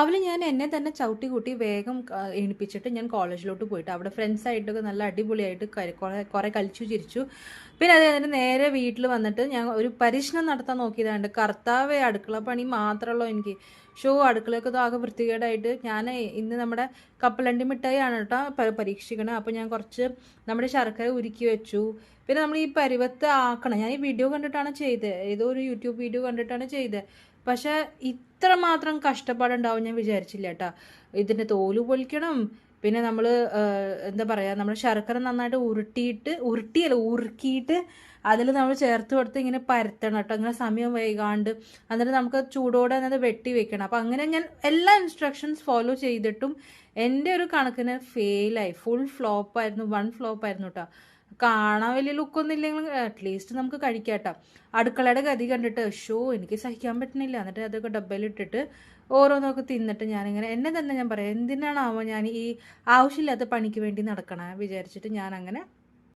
രാവിലെ ഞാൻ എന്നെ തന്നെ ചവിട്ടി കൂട്ടി വേഗം എണിപ്പിച്ചിട്ട് ഞാൻ കോളേജിലോട്ട് പോയിട്ട് അവിടെ ഫ്രണ്ട്സ് ആയിട്ടൊക്കെ നല്ല അടിപൊളിയായിട്ട് കുറെ കളിച്ചു ചിരിച്ചു. പിന്നെ അത് കഴിഞ്ഞിട്ട് നേരെ വീട്ടിൽ വന്നിട്ട് ഞാൻ ഒരു പരീക്ഷണം നടത്താൻ നോക്കിയതാണ്ട് കർത്താവ് അടുക്കള പണി മാത്രമല്ലോ എനിക്ക്. ഷോ അടുക്കളയൊക്കെ ആകെ വൃത്തികേടായിട്ട് ഞാൻ ഇന്ന് നമ്മുടെ കപ്പലണ്ടി മിഠായി ആണ് കേട്ടോ പരീക്ഷിക്കണത് അപ്പോൾ ഞാൻ കുറച്ച് നമ്മുടെ ശർക്കര ഉരുക്കി വെച്ചു. പിന്നെ നമ്മൾ ഈ പരുവത്ത് ആക്കണം. ഞാൻ ഈ വീഡിയോ കണ്ടിട്ടാണ് ചെയ്തത് ഏതോ ഒരു യൂട്യൂബ് വീഡിയോ കണ്ടിട്ടാണ് ചെയ്തത് പക്ഷേ ഇത്ര മാത്രം കഷ്ടപ്പാടുണ്ടാവും ഞാൻ വിചാരിച്ചില്ല കേട്ടാ. ഇതിന്റെ തോൽ പൊളിക്കണം. പിന്നെ നമ്മൾ എന്താ പറയുക നമ്മൾ ശർക്കര നന്നായിട്ട് ഉരുട്ടിയിട്ട് ഉരുട്ടിയല്ല ഉരുക്കിയിട്ട് അതിൽ നമ്മൾ ചേർത്ത് കൊടുത്ത് ഇങ്ങനെ പരത്തണം കേട്ടോ. അങ്ങനെ സമയം വൈകാണ്ട്. എന്നിട്ട് നമുക്ക് ചൂടോടെ അത് വെട്ടി വെക്കണം. അപ്പം അങ്ങനെ ഞാൻ എല്ലാ ഇൻസ്ട്രക്ഷൻസ് ഫോളോ ചെയ്തിട്ടും എന്റെ ഒരു കണക്കിന് ഫെയിലായി ഫുൾ ഫ്ലോപ്പായിരുന്നു വൺ ഫ്ലോപ്പായിരുന്നു കേട്ടോ. കാണാൻ വലിയ ലുക്കൊന്നും ഇല്ലെങ്കിൽ അറ്റ്ലീസ്റ്റ് നമുക്ക് കഴിക്കാട്ടോ. കേട്ടോ അടുക്കളയുടെ ഗതി കണ്ടിട്ട് ഷോ എനിക്ക് സഹിക്കാൻ പറ്റുന്നില്ല. എന്നിട്ട് അതൊക്കെ ഡബ്ബയിലിട്ടിട്ട് ഓരോന്നൊക്കെ തിന്നിട്ട് ഞാനിങ്ങനെ എന്നെ തന്നെ ഞാൻ പറയാം എന്തിനാണാവോ ഞാൻ ഈ ആവശ്യമില്ലാത്ത പണിക്ക് വേണ്ടി നടക്കണേ? വിചാരിച്ചിട്ട് ഞാൻ അങ്ങനെ